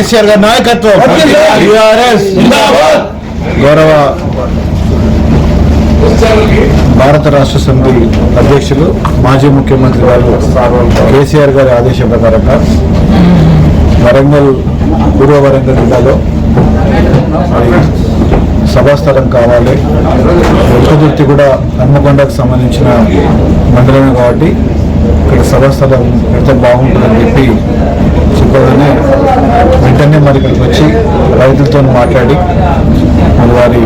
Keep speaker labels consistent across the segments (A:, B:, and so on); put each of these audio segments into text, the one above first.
A: కేసీఆర్ గారి నాయకత్వం. గౌరవ భారత రాష్ట్ర సమితి అధ్యక్షులు మాజీ ముఖ్యమంత్రి గారు కేసీఆర్ గారి ఆదేశం ప్రకారంగా వరంగల్ పూర్వ వరంగల్ జిల్లాలో సభాస్థలం కావాలి. వెలుకదుర్తి కూడా హన్మకొండకు సంబంధించిన మండలమే కాబట్టి ఇక్కడ సభాస్థలం పెడితే బాగుంటుందని చెప్పి చెప్పగానే వెంటనే మరి ఇక్కడికి వచ్చి రైతులతో మాట్లాడి మరి వారి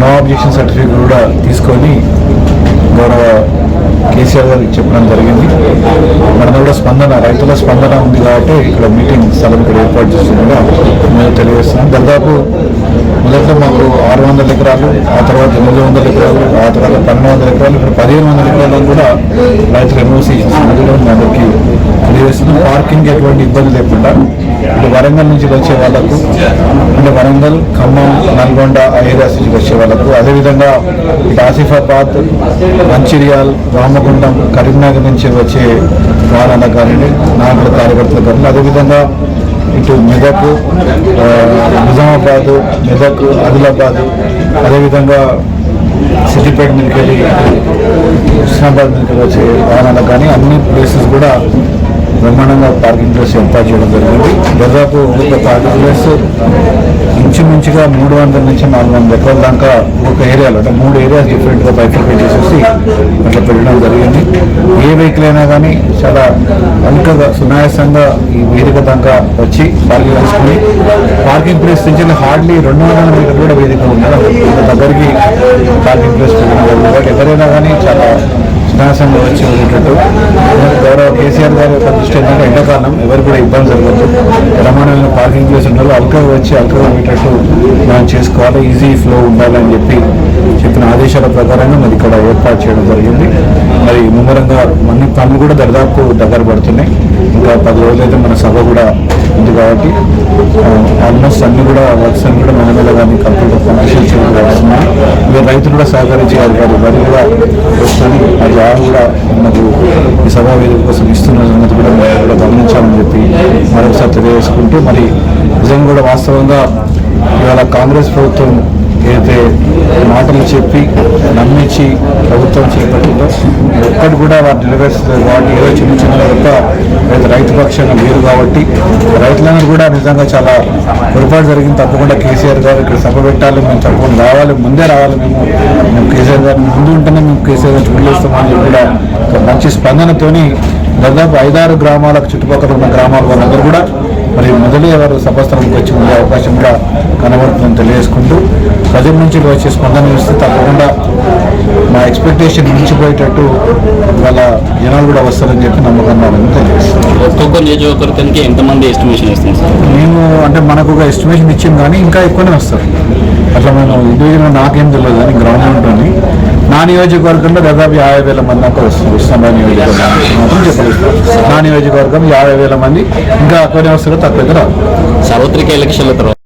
A: నో అబ్జెక్షన్ సర్టిఫికేట్ కూడా తీసుకొని గౌరవ కేసీఆర్ గారికి చెప్పడం జరిగింది. మన కూడా స్పందన రైతుల స్పందన ఉంది కాబట్టి ఇక్కడ మీటింగ్ స్థలం ఇక్కడ ఏర్పాటు చేస్తుండగా మేము తెలియజేస్తున్నాం దాదాపు మొదట్లో మాకు ఆరు వందల ఎకరాలు ఆ తర్వాత ఎనిమిది వందల ఎకరాలు ఆ తర్వాత పన్నెండు వందల ఎకరాలు ఇప్పుడు పదిహేను వందల ఎకరాలు కూడా రైతులు ఎన్ఓసి నదిలో మనకి తెలియజేస్తున్నాం పార్కింగ్ ఎటువంటి ఇబ్బంది లేకుండా ఇప్పుడు వరంగల్ నుంచి వచ్చే వాళ్ళకు అంటే వరంగల్ ఖమ్మం నల్గొండ ఆ ఏరియాస్ నుంచి వచ్చే వాళ్ళకు అదేవిధంగా ఇటు ఆసిఫాబాద్ మంచిర్యాల్ రామగుండం కరీంనగర్ నుంచి వచ్చే వాహనాలకు కానివ్వండి నాయకుల కార్యకర్తలకు కానీ అదేవిధంగా ఇటు మెదక్ నిజామాబాద్ మెదక్ ఆదిలాబాద్ అదేవిధంగా సిద్దిపేట మీదకి వెళ్ళి హుస్నాబాద్ మీదకి వచ్చే వాహనాలకు కానీ అన్ని ప్లేసెస్ కూడా బ్రహ్మాండంగా పార్కింగ్ ప్లేస్ ఏర్పాటు చేయడం జరిగింది. దాదాపు ఒక పార్కింగ్ ప్లేస్ ఇంచుమించుగా మూడు వందల నుంచి నాలుగు వందల ఎకరాల దాకా ఒక ఏరియాలో అంటే మూడు ఏరియాస్ డిఫరెంట్గా బైఫికేట్ చేసేసి అట్లా పెట్టడం జరిగింది. ఏ వెహికల్ అయినా కానీ చాలా అల్కగా సునాయాసంగా ఈ వేదిక దాకా వచ్చి పార్కింగ్ చేసుకుని పార్కింగ్ ప్లేస్ నుంచి హార్డ్లీ రెండు వందల మీటర్ కూడా వేదిక ఉంది దగ్గరికి పార్కింగ్ ప్లేస్ పెట్టడం జరిగింది ఎవరైనా కానీ చాలా వచ్చి ఉండేటట్టు. గౌరవ కేసీఆర్ గారి యొక్క దృష్టి ఏంటంటే ఎండాకాలం ఎవరు కూడా ఇబ్బంది జరగదు ప్రమాణమైన పార్కింగ్ ప్లేస్ ఉండాలి. అల్కగా వచ్చి అల్కగా ఉండేటట్టు మనం చేసుకోవాలి. ఈజీ ఫ్లో ఉండాలని చెప్పి చెప్పిన ఆదేశాల ప్రకారంగా మరి ఇక్కడ ఏర్పాటు చేయడం జరిగింది. మరి ముమ్మరంగా అన్ని పనులు కూడా దరిదాపు దగ్గర పడుతున్నాయి. ఇంకా పది రోజులైతే మన సభ కూడా ఉంది కాబట్టి ఆల్మోస్ట్ అన్ని కూడా వర్క్స్ అన్ని కూడా మన మీద కానీ కంప్యూటర్ కమర్షియల్ రైతులు కూడా సహకరించారు గారు వరి కూడా వస్తుంది. అది ఆ కూడా మనకు ఈ సభా వేదిక కోసం ఇస్తున్న సంగతి కూడా మనం కూడా గమనించాలని చెప్పి మరొకసారి తెలియజేసుకుంటూ మరి నిజంగా కూడా వాస్తవంగా ఇవాళ కాంగ్రెస్ ప్రభుత్వం ఏదైతే మాటలు చెప్పి నమ్మించి ప్రభుత్వం చేపట్టిందో ఒక్కటి కూడా వాటి నెరవేర్చలేదు కాబట్టి ఏదో చిన్న చిన్న యొక్క రైతు పక్షంగా లేరు కాబట్టి రైతులందరూ కూడా నిజంగా చాలా పొరపాటు జరిగింది. తప్పకుండా కేసీఆర్ గారు ఇక్కడ సభ పెట్టాలి మేము తప్పకుండా రావాలి ముందే రావాలి మేము. మేము కేసీఆర్ గారు ముందు ఉంటేనే మేము కేసీఆర్ గారు చూడలేస్తామని కూడా మంచి స్పందనతోని దాదాపు ఐదారు గ్రామాలకు చుట్టుపక్కల ఉన్న గ్రామాల వాళ్ళందరూ కూడా మరి మొదలే వారు సభాస్థలంకి వచ్చి ఉండే అవకాశం కూడా కనబడుతుందని తెలియజేసుకుంటూ ప్రజల నుంచి వచ్చే స్పందన ఇస్తే తప్పకుండా మా ఎక్స్పెక్టేషన్ మించిపోయేటట్టు వాళ్ళ జనాలు కూడా వస్తారని చెప్పి నమ్మకం నాదని తెలియజేస్తాం
B: ఒక్కొక్క నియోజకవర్గానికి ఎంతమంది ఎస్టిమేషన్ ఇస్తుంది సార్?
A: మేము అంటే మనకు ఒక ఎస్టిమేషన్ ఇచ్చింది కానీ ఇంకా ఎక్కువనే వస్తారు అట్లా మనం ఇండివిజువల్ నాకేం తెలియదు కానీ గ్రౌండ్ ఉంటుంది నా నియోజకవర్గంలో దాదాపు యాభై వేల మంది దాకా వస్తుంది ఉస్మానియా నియోజకవర్గం చెప్పలేదు. నా నియోజకవర్గం యాభై వేల మంది ఇంకా ఎక్కువనే వస్తారో తక్కువ రాదు
B: సార్వత్రిక ఎలక్షన్ల తర్వాత